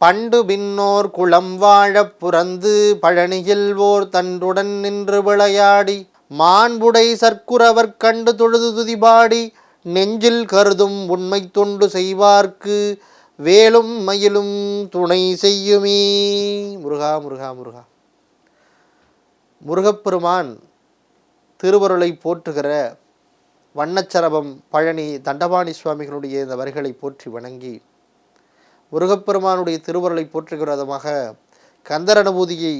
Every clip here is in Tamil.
பண்டு பின்னோர் குளம் வாழப் புறந்து பழனியில் ஓர் தன்றுடன் நின்று விளையாடி மாண்புடை சர்க்குரவர் கண்டு தொழுது துதிபாடி நெஞ்சில் கருதும் உண்மை தொண்டு செய்வார்க்கு வேலும் மயிலும் துணை செய்யுமே. முருகா முருகா முருகா. முருகப்பெருமான் திருவருளை போற்றுகிற வண்ணச்சரபம் பழனி தண்டபாணி சுவாமிகளுடைய இந்த வரிகளை போற்றி வணங்கி முருகப்பெருமானுடைய திருவருளை போற்றுகிற விதமாக கந்தர் அனுபூதியை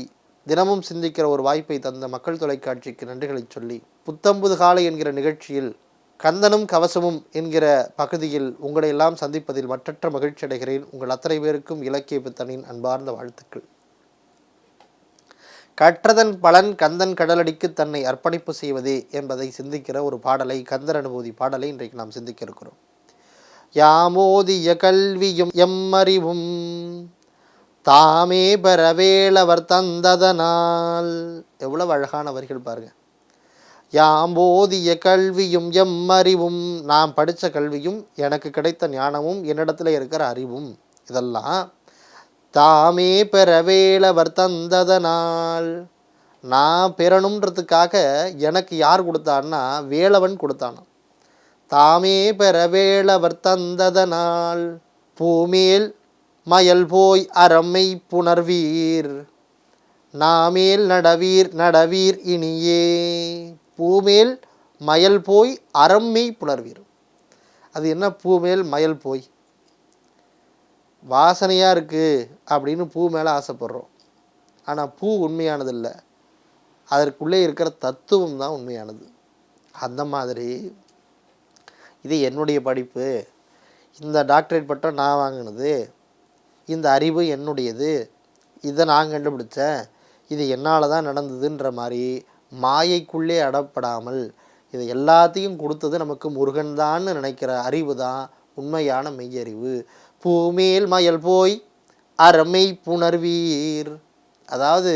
தினமும் சிந்திக்கிற ஒரு வாய்ப்பை தந்த மக்கள் தொலைக்காட்சிக்கு நன்றிகளை சொல்லி புத்தம்புது காலை என்கிற நிகழ்ச்சியில் கந்தனும் கவசமும் என்கிற பகுதியில் உங்களை எல்லாம் சந்திப்பதில் மற்றற்ற மகிழ்ச்சி அடைகிறேன். உங்கள் அத்தனை பேருக்கும் இலக்கிய பித்தனின் அன்பார்ந்த வாழ்த்துக்கள். கற்றதன் பலன் கந்தன் கடலடிக்கு தன்னை அர்ப்பணிப்பு செய்வதே என்பதை சிந்திக்கிற ஒரு பாடலை கந்தர் அனுபூதி பாடலை இன்றைக்கு நாம் சிந்திக்க இருக்கிறோம். யாமோதிய கல்வியும் எம்மறிவும். தாமே பெறவேளவர் தந்ததனால். எவ்வளவு அழகான வரிகள் பாருங்க. யாம்போதிய கல்வியும் எம்மறிவும். நான் படித்த கல்வியும் எனக்கு கிடைத்த ஞானமும் என்னிடத்தில் இருக்கிற அறிவும். இதெல்லாம் தாமே பெறவேளவர் தந்ததனால். நான் பெறணுன்றதுக்காக எனக்கு யார் கொடுத்தான்னா வேலவன் கொடுத்தானாம். தாமே பெறவேளவர் தந்ததனால் பூமேல் மயல் போய் அறம்மை புணர்வீர். நாமேல் நடவீர் நடவீர் இனியே. பூமேல் மயல் போய் அறம்மை புணர்வீர். அது என்ன பூமேல் மயல் போய்? வாசனையாக இருக்குது அப்படின்னு பூ மேலே ஆசைப்படுறோம். ஆனால் பூ உண்மையானது இல்லை அதற்குள்ளே இருக்கிற தத்துவம் தான் உண்மையானது. அந்த மாதிரி இது என்னுடைய படிப்பு. இந்த டாக்டரேட் பட்டம் நான் வாங்கினது. இந்த அறிவு என்னுடையது. இதை நான் கண்டுபிடிச்சேன். இது என்னால் தான் நடந்ததுன்ற மாதிரி மாயைக்குள்ளே அடப்படாமல் இது எல்லாத்தையும் கொடுத்தது நமக்கு முருகன் தான்னு நினைக்கிற அறிவு தான் உண்மையான மெய்யறிவு. பூமேல் மயல் போய் அறமை புணர்வீர். அதாவது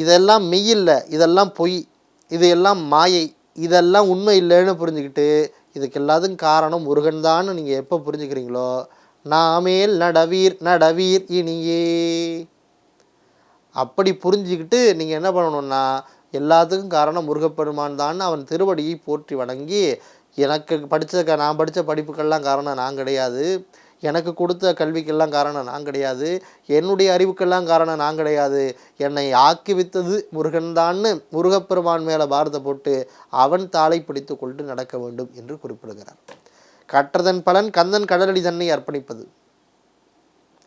இதெல்லாம் மெய் இல்லை இதெல்லாம் பொய் இது எல்லாம் மாயை. இதெல்லாம் உண்மை இல்லைன்னு புரிஞ்சுக்கிட்டு இதுக்கு எல்லாத்துக்கும் காரணம் முருகன் தான்னு நீங்கள் எப்போ புரிஞ்சுக்கிறீங்களோ நாமேல் நடவீர் நடவீர் இனியே. அப்படி புரிஞ்சுக்கிட்டு நீங்கள் என்ன பண்ணணும்னா எல்லாத்துக்கும் காரணம் முருகப்பெருமான் தான் அவன் திருவடியை போற்றி வணங்கி எனக்கு படித்த நான் படித்த படிப்புக்கெல்லாம் காரணம் நான் கிடையாது. எனக்கு கொடுத்த கல்விக்கெல்லாம் காரணம் நான் கிடையாது. என்னுடைய அறிவுக்கெல்லாம் காரணம் நான் கிடையாது. என்னை ஆக்கிவித்தது முருகன்தான்னு முருகப்பெருமான் மேலே பாரத போட்டு அவன் தாளை பிடித்து கொண்டு நடக்க வேண்டும் என்று குறிப்பிடுகிறார். கற்றதன் பலன் கந்தன் கடலடி தன்னை அர்ப்பணிப்பது.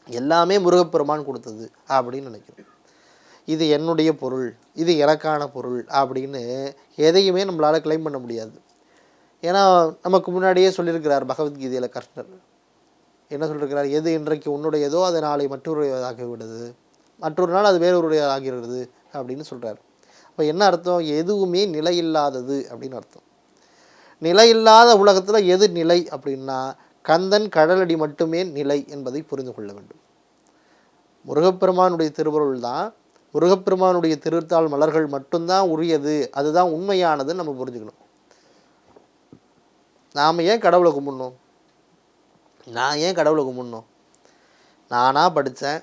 எல்லாமே முருகப்பெருமான் கொடுத்தது அப்படின்னு நினைக்கிறேன். இது என்னுடைய பொருள் இது எனக்கான பொருள் அப்படின்னு எதையுமே நம்மளால் கிளைம் பண்ண முடியாது. ஏன்னா நமக்கு முன்னாடியே சொல்லியிருக்கிறார் பகவத்கீதையில் கிருஷ்ணர் என்ன சொல்லியிருக்கிறார் எது இன்றைக்கு உன்னுடையதோ அது நாளை மற்றொருடையதாகி விடுது மற்றொரு நாள் அது வேறொருடையதாகிறது அப்படின்னு சொல்கிறார் அப்போ என்ன அர்த்தம்? எதுவுமே நிலையில்லாதது அப்படின்னு அர்த்தம். நிலையில்லாத உலகத்தில் எது நிலை அப்படின்னா கந்தன் கடலடி மட்டுமே நிலை என்பதை புரிந்து கொள்ள வேண்டும். முருகப்பெருமானுடைய திருவருள் தான். முருகப்பெருமானுடைய திருத்தாள் மலர்கள் மட்டும்தான் உரியது. அதுதான் உண்மையானதுன்னு நம்ம புரிஞ்சுக்கணும். நாம் ஏன் கடவுளை கும்பிடணும்? நான் ஏன் கடவுளை கும்பிடணும்? நானாக படித்தேன்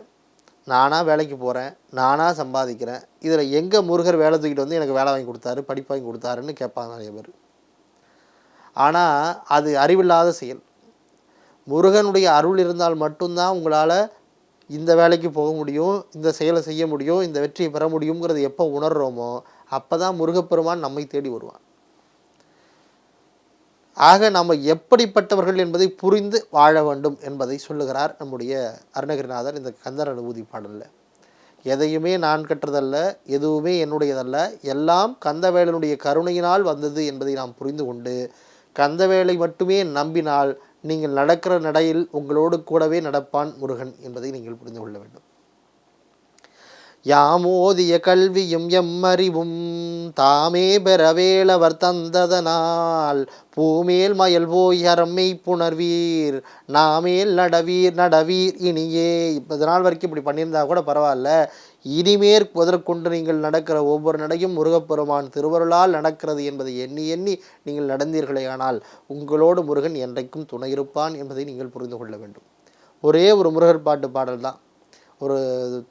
நானாக வேலைக்கு போகிறேன் நானாக சம்பாதிக்கிறேன். இதில் எங்கே முருகர் வேலை தூக்கிட்டு வந்து எனக்கு வேலை வாங்கி கொடுத்தாரு படிப்பு வாங்கி கொடுத்தாருன்னு கேட்பாங்க நிறைய பேர். ஆனால் அது அறிவில்லாத செயல். முருகனுடைய அருள் இருந்தால் மட்டும்தான் உங்களால் இந்த வேலைக்கு போக முடியும் இந்த செயலை செய்ய முடியும் இந்த வெற்றியை பெற முடியுங்கிறது எப்போ உணர்கிறோமோ அப்போ தான் முருகப்பெருமான் நம்மை தேடி வருவான். ஆக நாம் எப்படிப்பட்டவர்கள் என்பதை புரிந்து வாழ வேண்டும் என்பதை சொல்லுகிறார் நம்முடைய அருணகிரிநாதர் இந்த கந்தர் அனுபூதி பாடலில். எதையுமே நான் கற்றதல்ல எதுவுமே என்னுடையதல்ல எல்லாம் கந்தவேலனுடைய கருணையினால் வந்தது என்பதை நாம் புரிந்து கொண்டு கந்தவேலை மட்டுமே நம்பினால் நீங்கள் நடக்கிற நடையில் உங்களோடு கூடவே நடப்பான் முருகன் என்பதை நீங்கள் புரிந்து கொள்ள வேண்டும். யாமோதிய கல்வியும் எம்மறிவும் தாமே பெறவேளவர் தந்ததனால். பூமேல் மயல் போய் அறம்மை புணர்வீர் நாமேல் நடவீர் நடவீர் இனியே. இப்போ நாள் வரைக்கும் இப்படி பண்ணியிருந்தா கூட பரவாயில்ல. இனிமேற் முதற்கொண்டு நீங்கள் நடக்கிற ஒவ்வொரு நடையும் முருகப்பெருமான் திருவருளால் நடக்கிறது என்பதை எண்ணி எண்ணி நீங்கள் நடந்தீர்களே ஆனால் உங்களோடு முருகன் என்றைக்கும் துணை இருப்பான் என்பதை நீங்கள் புரிந்து கொள்ள வேண்டும். ஒரே ஒரு முருகர் பாட்டு பாடல் தான் ஒரு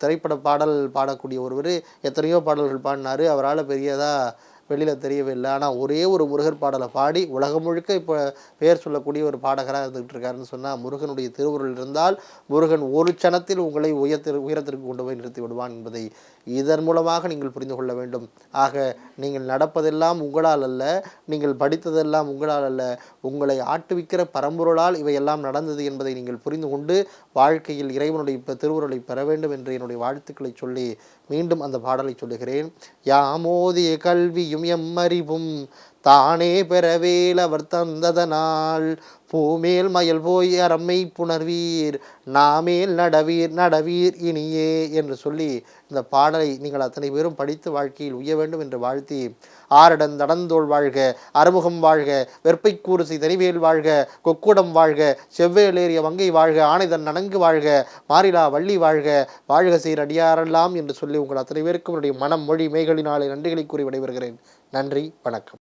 திரைப்பட பாடல் பாடக்கூடிய ஒருவர் எத்தனையோ பாடல்கள் பாடினாரு. அவரால் பெரியதாக வெளியில் தெரியவே இல்லை ஆனால் ஒரே ஒரு முருகர் பாடலை பாடி உலகம் முழுக்க இப்போ பெயர் சொல்லக்கூடிய ஒரு பாடகராக இருந்துகிட்டு இருக்காருன்னு சொன்னால் முருகனுடைய திருவுருள் இருந்தால் முருகன் ஒரு க்ஷணத்தில் உங்களை உயர்த்தி உயரத்திற்கு கொண்டு போய் நிறுத்தி விடுவான் என்பதை இதன் மூலமாக நீங்கள் புரிந்து கொள்ள வேண்டும். ஆக நீங்கள் நடப்பதெல்லாம் உங்களால் அல்ல நீங்கள் படித்ததெல்லாம் உங்களால் அல்ல உங்களை ஆட்டுவிக்கிற பரம்பொருளால் இவையெல்லாம் நடந்தது என்பதை நீங்கள் புரிந்து கொண்டு வாழ்க்கையில் இறைவனுடைய திருவுருளை பெற வேண்டும் என்று என்னுடைய வாழ்த்துக்களை சொல்லி மீண்டும் அந்த பாடலை சொல்லுகிறேன். யாமோதிய கல்வியும் எம்மறிவும் தானே பெறவேல் அவர் தந்ததனால். பூமேல் மயல் போய் அறம்மை புணர்வீர். நாமேல் நடவீர் நடவீர் இனியே என்று சொல்லி இந்த பாடலை நீங்கள் அத்தனை பேரும் படித்து வாழ்க்கையில் உய்ய வேண்டும் என்று வாழ்த்தி ஆரடன் தடந்தோள் வாழ்க அறுமுகம் வாழ்க வெற்பை கூறுசை தனிவேல் வாழ்க கொக்குடம் வாழ்க செவ்வேலேறிய வங்கை வாழ்க ஆனைதன் நனங்கு வாழ்க மாறிலா வள்ளி வாழ்க வாழ்க சீர் அடியாரெல்லாம் என்று சொல்லி உங்கள் அத்தனை பேருக்கும் என்னுடைய மனம் மொழி மேகலினாலே நன்றிகளை கூறி விடைபெறுகிறேன். நன்றி வணக்கம்.